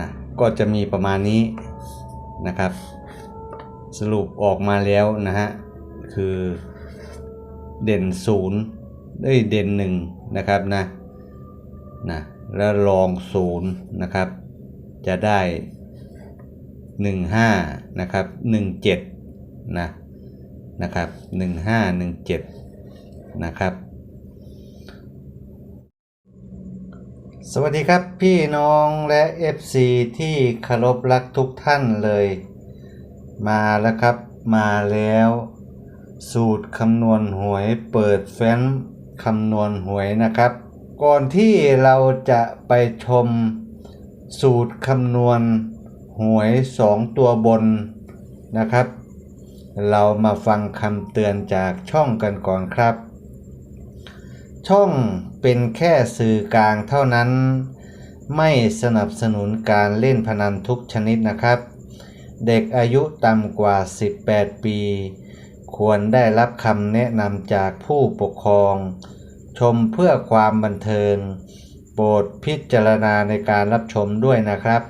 นะก็จะมีประมาณนี้นะครับ สรุปออกมาแล้วนะฮะคือเด่นศูนย์เอ้เด่นหนึ่งนะครับนะนะแล้วรองศูนย์นะครับ จะได้หนึ่งห้านะครับหนึ่งเจ็ดนะนะครับหนึ่งห้าหนึ่งเจ็ดนะครับ สวัสดีครับพี่น้องและ FC ที่เคารพรักทุกท่านเลย มาแล้วครับมาแล้ว สูตรคำนวณหวยเปิดแฟ้มคำนวณหวยนะครับ ก่อนที่เราจะไปชมสูตรคำนวณหวย 2 ตัวบนนะครับ เรามาฟังคำเตือนจากช่องกันก่อนครับ ช่อง เป็นแค่สื่อกลางเท่านั้น ไม่สนับสนุนการเล่นพนันทุกชนิดนะครับ เด็กอายุต่ำกว่า 18 ปี ควรได้รับคำแนะนำจากผู้ปกครอง ชมเพื่อความบันเทิง โปรดพิจารณาในการรับชมด้วยนะครับ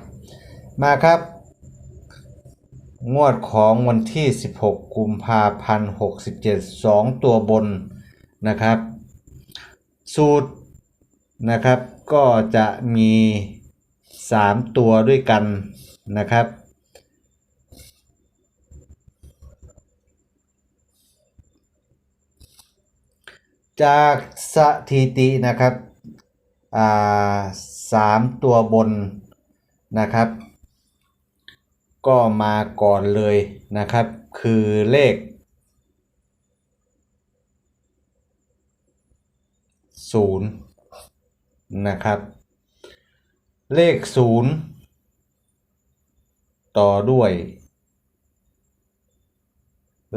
มาครับ งวดของวันที่ 16 กุมภาพันธ์67 2 ตัวบนนะครับ สูตรนะครับ ก็จะมี 3 ตัวด้วยกันนะครับจากสถิตินะครับอ่าสามตัวบนนะครับ ก็มาก่อนเลยนะครับ คือเลข ศูนย์นะครับ เลขศูนย์ต่อด้วย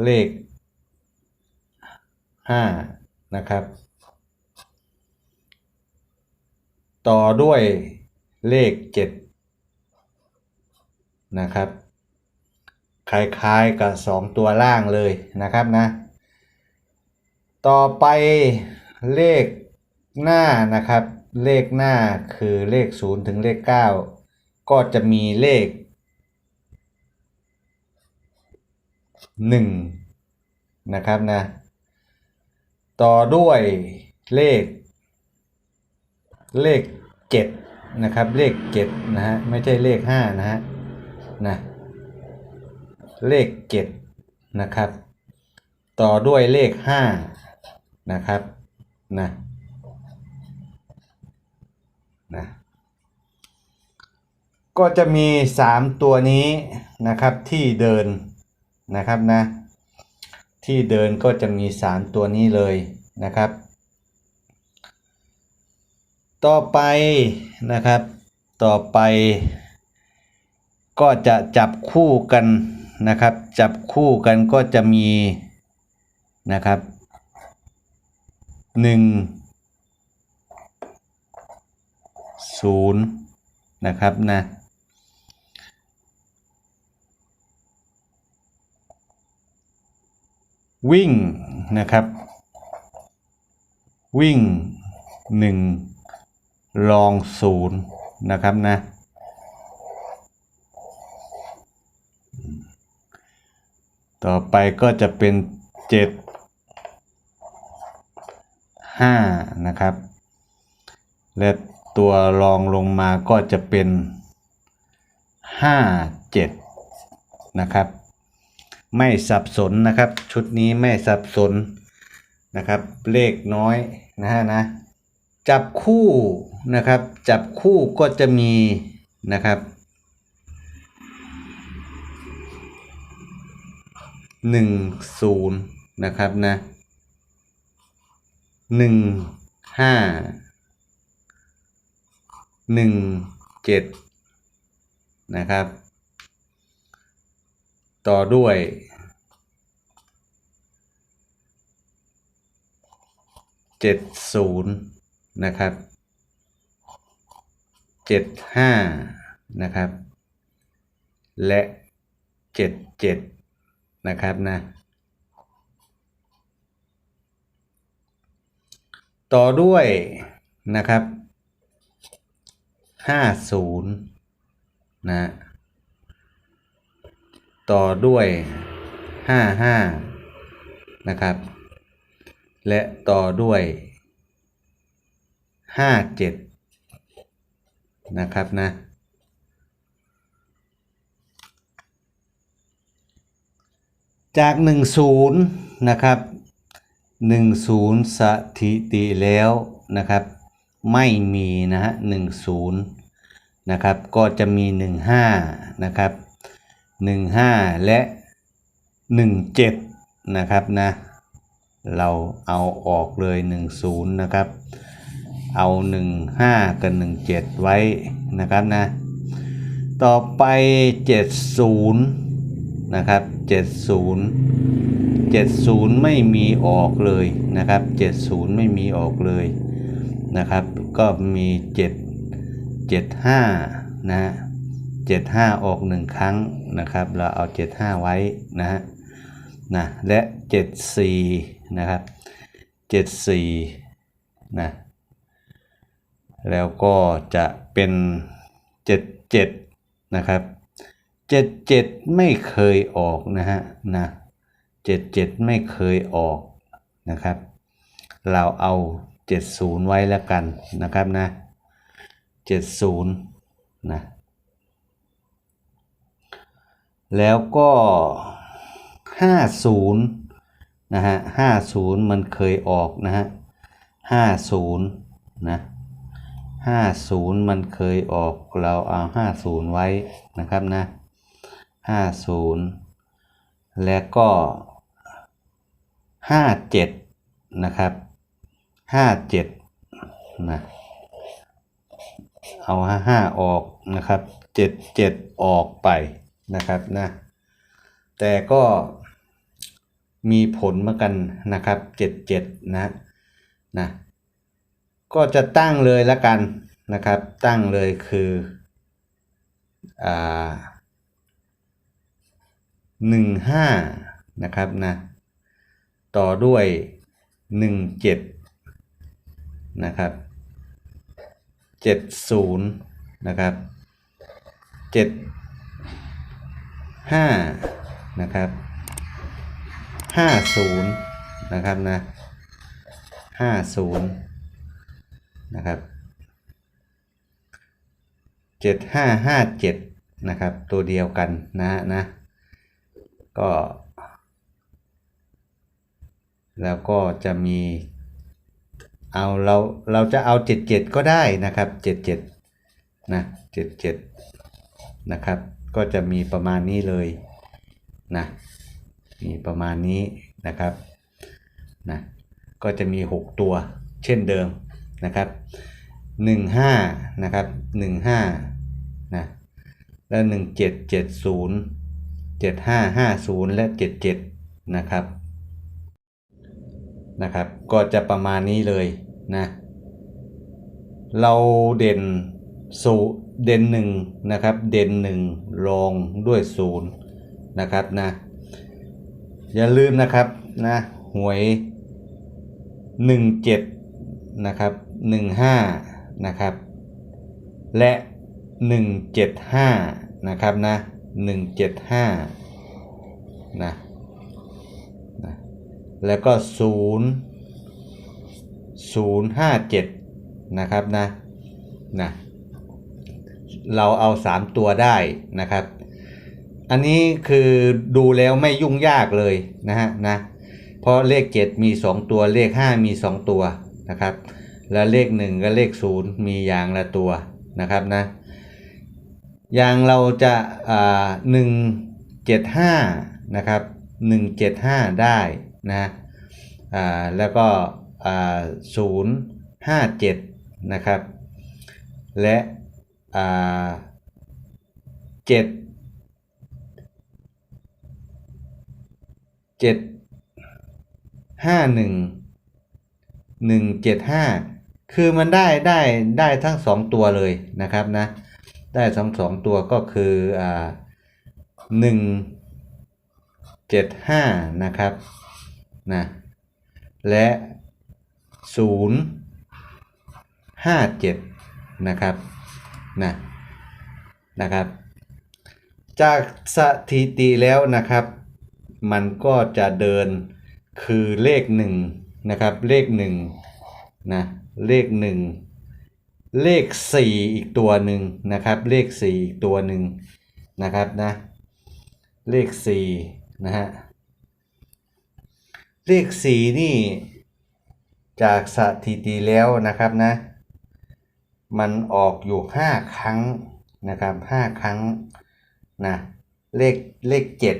เลขห้านะครับ ต่อด้วยเลขเจ็ดนะครับคล้ายๆกับสองตัวล่างเลยนะครับนะ ต่อไปเลข หน้านะครับ เลขหน้าคือเลข 0 ถึงเลข 9 ก็จะมีเลข 1 นะครับนะ ต่อด้วยเลข เลข 7 นะครับ เลข 7 นะฮะ ไม่ใช่เลข 5 นะฮะนะเลข 7 นะครับ ต่อด้วยเลข 5 นะครับนะ นะก็จะมี 3 ตัวนี้นะครับที่เดินนะครับนะที่เดินก็จะมี 3 ตัวนี้เลยนะครับ ต่อไปนะครับต่อไปก็จะจับคู่กันนะครับ จับคู่กันก็จะมีนะครับห นึ่งศูนย์นะครับนะวิ่งนะครับ วิ่งหนึ่งลองศูนย์นะครับนะต่อไปก็จะเป็นเจ็ดห้านะครับ และ ตัวรองลงมาก็จะเป็นห้าเจ็ดนะครับ ไม่สับสนนะครับ ชุดนี้ไม่สับสนนะครับ เลขน้อยนะฮะนะ จับคู่นะครับ จับคู่ก็จะมีนะครับหนึ่งศูนย์นะครับนะหนึ่งห้า หนึ่งเจ็ดนะครับ ต่อด้วยเจ็ดศูนย์นะครับเจ็ดห้านะครับ และเจ็ดเจ็ดนะครับนะต่อด้วยนะครับ ห้าศูนย์นะต่อด้วยห้าห้านะครับ และต่อด้วยห้าเจ็ดนะครับนะจาก 10 นะครับ 10 สถิติแล้วนะครับ ไม่มีนะฮะ 10 นะครับก็จะมี 15 นะครับ 15 และ 17 นะครับนะเราเอาออกเลย 10 นะครับ เอา 15 กับ 17 ไว้นะครับนะต่อไป 70 นะครับ 70 70 ไม่มีออกเลยนะครับ 70 ไม่มีออกเลยนะครับ ก็มี 7 75นะฮะ75 ออก 1 ครั้งนะครับ เราเอา 75 ไว้นะฮะนะและ 74 นะครับ 74 นะ แล้วก็จะเป็น 77 นะครับเจ็ดเจ็ดไม่เคยออกนะฮะนะเจ็ดเจ็ดไม่เคยออกนะครับ เราเอาเจ็ดศูนย์ไว้แล้วกันนะครับนะ เจ็ดศูนย์นะแล้วก็ห้าศูนย์นะฮะห้าศูนย์มันเคยออกนะฮะห้าศูนย์นะห้าศูนย์มันเคยออกเราเอาห้าศูนย์ไว้นะครับนะห้าศูนย์และก็ห้าเจ็ดนะครับห้าเจ็ดนะ เอาห้าห้าออกนะครับเจ็ดเจ็ดออกไปนะครับนะแต่ก็มีผลเหมือนกันนะครับเจ็ดเจ็ดนะนะก็จะตั้งเลยละกันนะครับตั้งเลยคืออ่าหนึ่งห้านะครับนะต่อด้วยหนึ่งเจ็ดนะครับ เจ็ดศูนย์นะครับเจ็ดห้านะครับห้าศูนย์นะครับนะห้าศูนย์นะครับเจ็ดห้าห้าเจ็ดนะครับ ตัวเดียวกันนะนะก็ แล้วก็จะมี เอาเราเราจะเอา77ก็ได้นะครับ77นะ77นะครับ ก็จะมีประมาณนี้เลยนะมีประมาณนี้นะครับนะก็จะมี 6 ตัวเช่นเดิมนะครับ15นะครับ15นะแล้ว 1770 7550 และ 77 นะครับนะครับ ก็จะประมาณนี้เลย นะเราเด่นสูเด่นหนึ่งนะครับ เด่นหนึ่งรองด้วยศูนย์นะครับนะอย่าลืมนะครับนะหวย 17 นะครับ 15 นะครับ และ 175 นะครับนะ 175 นะนะแล้วก็ 0 057 นะครับนะนะเราเอา 3 ตัวได้นะครับ อันนี้คือดูแล้วไม่ยุ่งยากเลยนะฮะนะเพราะเลข 7 มี 2 ตัวเลข 5 มี 2 ตัวนะครับ และเลข 1 กับเลข 0 มีอย่างละตัวนะครับนะอย่างเราจะหนึ่งเจ็ดห้านะครับหนึ่งเจ็ดห้าได้นะอ่าแล้วก็ ศูนย์ห้าเจ็ดนะครับ และอ่าเจ็ดเจ็ดห้าหนึ่งหนึ่งเจ็ดห้าคือมันได้ได้ได้ทั้งสองตัวเลยนะครับนะ ได้ทั้งสองตัวก็คืออ่าหนึ่งเจ็ดห้านะครับนะและ ศูนย์ห้าเจ็ดนะครับนะนะครับ จากสถิติแล้วนะครับ มันก็จะเดินคือเลขหนึ่งนะครับเลขหนึ่งนะเลขหนึ่งเลขสี่อีกตัวหนึ่งนะครับเลขสี่อีกตัวหนึ่งนะครับนะเลขสี่นะฮะเลขสี่นี่ จากสถิติแล้วนะครับนะ มันออกอยู่ห้าครั้งนะครับห้าครั้งนะเลขเลขเจ็ด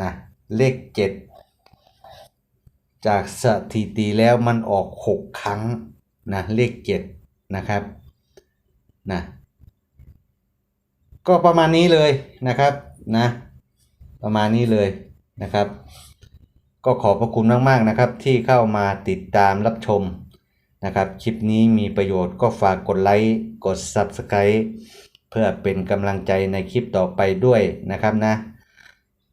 นะเลขเจ็ดจากสถิติแล้วมันออกหกครั้งนะเลขเจ็ดนะครับนะก็ประมาณนี้เลยนะครับนะประมาณนี้เลยนะครับ ก็ขอบพระคุณมากๆนะครับ ที่เข้ามาติดตามรับชมนะครับ คลิปนี้มีประโยชน์ก็ฝากกดไลค์กด Subscribe เพื่อเป็นกำลังใจในคลิปต่อไปด้วยนะครับนะ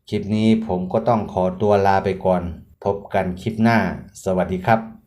คลิปนี้ผมก็ต้องขอตัวลาไปก่อน พบกันคลิปหน้า สวัสดีครับ